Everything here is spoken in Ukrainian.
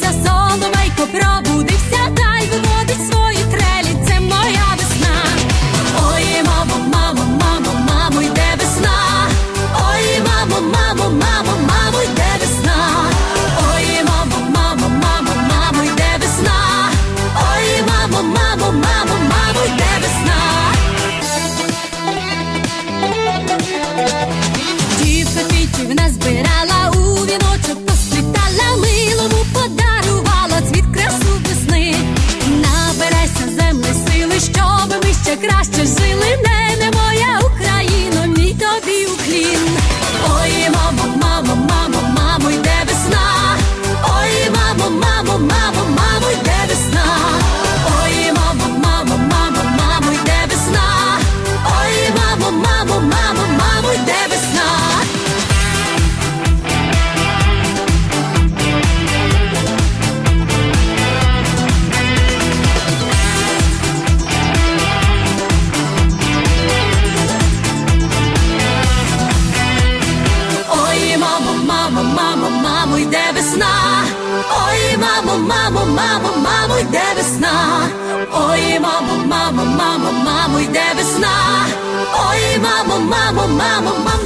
Só do meu Just. мамо, мамо, йде весна, ой, мамо, мамо, мамо, мамо, йде весна, ой, мамо, мамо, мамо, мамо, йде весна, ой, мамо, мамо, мамо, мамо.